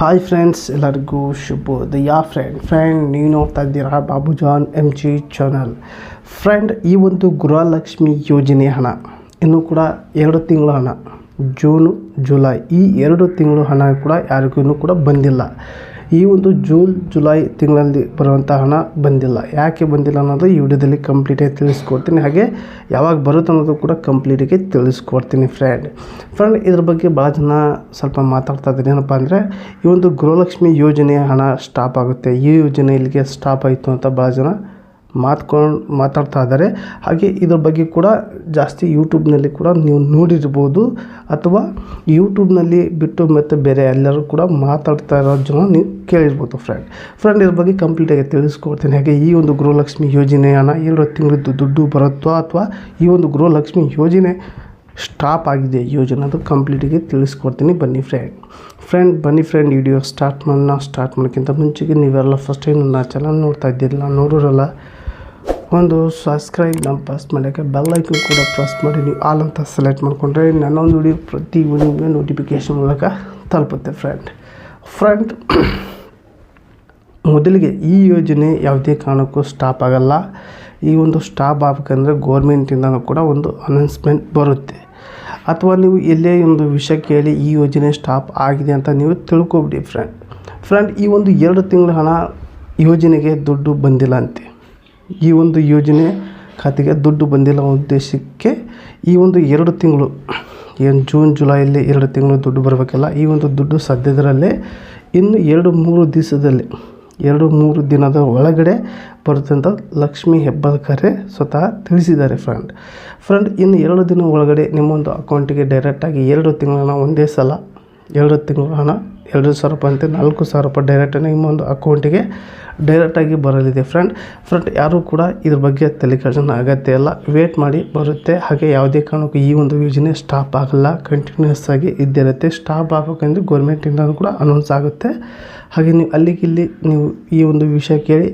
Hi friends ಎಲ್ಲರಿಗೂ ಶುಭೋದಯ friend friend ನೀವು ನೋಡ್ತಾ ಇದ್ದೀರಾ Babu Jan M G channel friend ಈ ಒಂದು ಗೃಹಲಕ್ಷ್ಮಿ ಯೋಜನೆ ಹಣ, ಇನ್ನೂ ಕೂಡ ಎರಡು ತಿಂಗಳ ಹಣ. ಜೂನು ಜುಲೈ ಈ ಎರಡು ತಿಂಗಳು ಹಣ ಕೂಡ ಯಾರಿಗೂ ಕೂಡ ಬಂದಿಲ್ಲ. ಈ ಒಂದು ಜೂನ್, ಜುಲೈ ತಿಂಗಳಲ್ಲಿ ಬರುವಂಥ ಹಣ ಬಂದಿಲ್ಲ. ಯಾಕೆ ಬಂದಿಲ್ಲ ಅನ್ನೋದು ಈ ವಿಡಿಯೋದಲ್ಲಿ ಕಂಪ್ಲೀಟಾಗಿ ತಿಳಿಸ್ಕೊಡ್ತೀನಿ. ಹಾಗೆ ಯಾವಾಗ ಬರುತ್ತೆ ಅನ್ನೋದು ಕೂಡ ಕಂಪ್ಲೀಟಾಗಿ ತಿಳಿಸ್ಕೊಡ್ತೀನಿ ಫ್ರೆಂಡ್ ಫ್ರೆಂಡ್ ಇದ್ರ ಬಗ್ಗೆ ಭಾಳ ಜನ ಸ್ವಲ್ಪ ಮಾತಾಡ್ತಾ ಇದ್ದಾರೆ. ಏನಪ್ಪ ಅಂದರೆ, ಈ ಒಂದು ಗೃಹಲಕ್ಷ್ಮಿ ಯೋಜನೆಯ ಹಣ ಸ್ಟಾಪ್ ಆಗುತ್ತೆ. ಈ ಯೋಜನೆ ಇಲ್ಲಿಗೆ ಸ್ಟಾಪ್ ಆಯಿತು ಅಂತ ಭಾಳ ಜನ ಮಾತ್ಕೊಂಡು ಮಾತಾಡ್ತಾ ಇದ್ದಾರೆ. ಹಾಗೆ ಇದ್ರ ಬಗ್ಗೆ ಕೂಡ ಜಾಸ್ತಿ ಯೂಟ್ಯೂಬ್ನಲ್ಲಿ ಕೂಡ ನೀವು ನೋಡಿರ್ಬೋದು. ಅಥವಾ ಯೂಟ್ಯೂಬ್ನಲ್ಲಿ ಬಿಟ್ಟು ಮತ್ತು ಬೇರೆ ಎಲ್ಲರೂ ಕೂಡ ಮಾತಾಡ್ತಾ ಇರೋ ಜನ ನೀವು ಕೇಳಿರ್ಬೋದು ಫ್ರೆಂಡ್ ಫ್ರೆಂಡ್ ಇದ್ರ ಬಗ್ಗೆ ಕಂಪ್ಲೀಟಾಗಿ ತಿಳಿಸ್ಕೊಡ್ತೀನಿ. ಹಾಗೆ ಈ ಒಂದು ಗೃಹಲಕ್ಷ್ಮಿ ಯೋಜನೆ ಹಣ ಎರಡು ತಿಂಗಳದ್ದು ದುಡ್ಡು ಬರುತ್ತೋ ಅಥವಾ ಈ ಒಂದು ಗೃಹಲಕ್ಷ್ಮಿ ಯೋಜನೆ ಸ್ಟಾಪ್ ಆಗಿದೆ ಯೋಜನೆ ಅದು ಕಂಪ್ಲೀಟಿಗೆ ತಿಳಿಸ್ಕೊಡ್ತೀನಿ. ಬನ್ನಿ ಫ್ರೆಂಡ್ ಫ್ರೆಂಡ್ ಬನ್ನಿ ಫ್ರೆಂಡ್ ವಿಡಿಯೋ ಸ್ಟಾರ್ಟ್ ಮಾಡೋಣ. ಸ್ಟಾರ್ಟ್ ಮಾಡೋಕ್ಕಿಂತ ಮುಂಚೆಗೆ ನೀವೆಲ್ಲ ಫಸ್ಟ್ ಟೈಮ್ ನನ್ನ ಚಾನಲ್ ನೋಡ್ತಾ ಇದ್ದಿಲ್ಲ ನೋಡೋರಲ್ಲ? ಒಂದು ಸಬ್ಸ್ಕ್ರೈಬ್ ನಮ್ಮ ಪ್ರೆಸ್ ಮಾಡೋಕ್ಕೆ ಬೆಲ್ ಐಕನ್ ಕೂಡ ಪ್ರೆಸ್ ಮಾಡಿ ನೀವು ಆಲ್ ಅಂತ ಸೆಲೆಕ್ಟ್ ಮಾಡಿಕೊಂಡ್ರೆ ನನ್ನೊಂದು ವಿಡಿಯೋ ಪ್ರತಿ ವಿಡಿಯೋಗೆ ನೋಟಿಫಿಕೇಶನ್ ಮೂಲಕ ತಲುಪುತ್ತೆ ಫ್ರೆಂಡ್ ಫ್ರೆಂಡ್ ಮೊದಲಿಗೆ ಈ ಯೋಜನೆ ಯಾವುದೇ ಕಾರಣಕ್ಕೂ ಸ್ಟಾಪ್ ಆಗಲ್ಲ. ಈ ಒಂದು ಸ್ಟಾಪ್ ಆಗಬೇಕಂದ್ರೆ ಗೋರ್ಮೆಂಟಿಂದನೂ ಕೂಡ ಒಂದು ಅನೌನ್ಸ್ಮೆಂಟ್ ಬರುತ್ತೆ. ಅಥವಾ ನೀವು ಎಲ್ಲೇ ಒಂದು ವಿಷಯ ಕೇಳಿ ಈ ಯೋಜನೆ ಸ್ಟಾಪ್ ಆಗಿದೆ ಅಂತ ನೀವು ತಿಳ್ಕೊಬಿಡಿ ಫ್ರೆಂಡ್ ಫ್ರೆಂಡ್ ಈ ಒಂದು ಎರಡು ತಿಂಗಳ ಹಣ ಯೋಜನೆಗೆ ದುಡ್ಡು ಬಂದಿಲ್ಲ ಅಂತೆ. ಈ ಒಂದು ಯೋಜನೆ ಖಾತೆಗೆ ದುಡ್ಡು ಬಂದಿಲ್ಲ ಉದ್ದೇಶಕ್ಕೆ ಈ ಒಂದು ಎರಡು ತಿಂಗಳು, ಏನು ಜೂನ್ ಜುಲೈಯಲ್ಲಿ ಎರಡು ತಿಂಗಳು ದುಡ್ಡು ಬರಬೇಕಲ್ಲ, ಈ ಒಂದು ದುಡ್ಡು ಸದ್ಯದರಲ್ಲೇ ಇನ್ನು ಎರಡು ಮೂರು ದಿವಸದಲ್ಲಿ, ಎರಡು ಮೂರು ದಿನದ ಒಳಗಡೆ ಬರುತ್ತೆ ಅಂತ ಲಕ್ಷ್ಮೀ ಹೆಬ್ಬಾಳ್ಕರೆ ಸ್ವತಃ ತಿಳಿಸಿದ್ದಾರೆ ಫ್ರೆಂಡ್ ಫ್ರೆಂಡ್ ಇನ್ನು ಎರಡು ದಿನ ಒಳಗಡೆ ನಿಮ್ಮೊಂದು ಅಕೌಂಟಿಗೆ ಡೈರೆಕ್ಟಾಗಿ ಎರಡು ತಿಂಗಳ ಒಂದೇ ಸಲ, ಎರಡು ತಿಂಗಳ ಹಣ ಎರಡು ಸಾವಿರ ರೂಪಾಯಿ ಅಂತ, ನಾಲ್ಕು ಸಾವಿರ ರೂಪಾಯಿ ಡೈರೆಕ್ಟಾಗಿ ನಿಮ್ಮೊಂದು ಅಕೌಂಟಿಗೆ ಡೈರೆಕ್ಟಾಗಿ ಬರಲಿದೆ ಫ್ರೆಂಡ್ ಫ್ರೆಂಡ್ ಯಾರೂ ಕೂಡ ಇದ್ರ ಬಗ್ಗೆ ತಲೆ ಕೆಡಿಸೋಣ ಅಗತ್ಯ ಇಲ್ಲ. ವೇಟ್ ಮಾಡಿ ಬರುತ್ತೆ. ಹಾಗೆ ಯಾವುದೇ ಕಾರಣಕ್ಕೂ ಈ ಒಂದು ಯೋಜನೆ ಸ್ಟಾಪ್ ಆಗಲ್ಲ. ಕಂಟಿನ್ಯೂಸ್ ಆಗಿ ಇದ್ದಿರುತ್ತೆ ಸ್ಟಾಪ್ ಆಗಬೇಕೆಂದು ಗೌರ್ಮೆಂಟಿಂದನೂ ಕೂಡ ಅನೌನ್ಸ್ ಆಗುತ್ತೆ. ಹಾಗೆ ನೀವು ಅಲ್ಲಿಗೆ ಇಲ್ಲಿ ನೀವು ಈ ಒಂದು ವಿಷಯ ಕೇಳಿ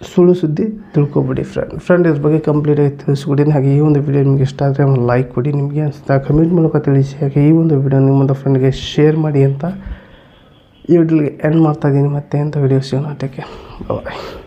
ಸುಳ್ಳು ಸುದ್ದಿ ತಿಳ್ಕೊಬಿಡಿ ಫ್ರೆಂಡ್ ಫ್ರೆಂಡ್ ಇದ್ರ ಬಗ್ಗೆ ಕಂಪ್ಲೀಟಾಗಿ ತಿಳಿಸ್ಕೊಡಿ. ಹಾಗೆ ಈ ಒಂದು ವಿಡಿಯೋ ನಿಮಗೆ ಇಷ್ಟ ಆದರೆ ಒಂದು ಲೈಕ್ ಕೊಡಿ. ನಿಮಗೆ ಅನಿಸ್ತಾ ಕಮೆಂಟ್ ಮೂಲಕ ತಿಳಿಸಿ. ಹಾಗೆ ಈ ಒಂದು ವಿಡಿಯೋ ನಿಮ್ಮೊಂದು ಫ್ರೆಂಡ್ಗೆ ಶೇರ್ ಮಾಡಿ ಅಂತ ಈ ವಿಡಿಯೋಗೆ ಎಂಡ್ ಮಾಡ್ತಾ ಇದ್ದೀನಿ. ಮತ್ತೆ ಅಂತ ವಿಡಿಯೋ ಸಿಗೋಣ ಅದಕ್ಕೆ. ಬಾಯ್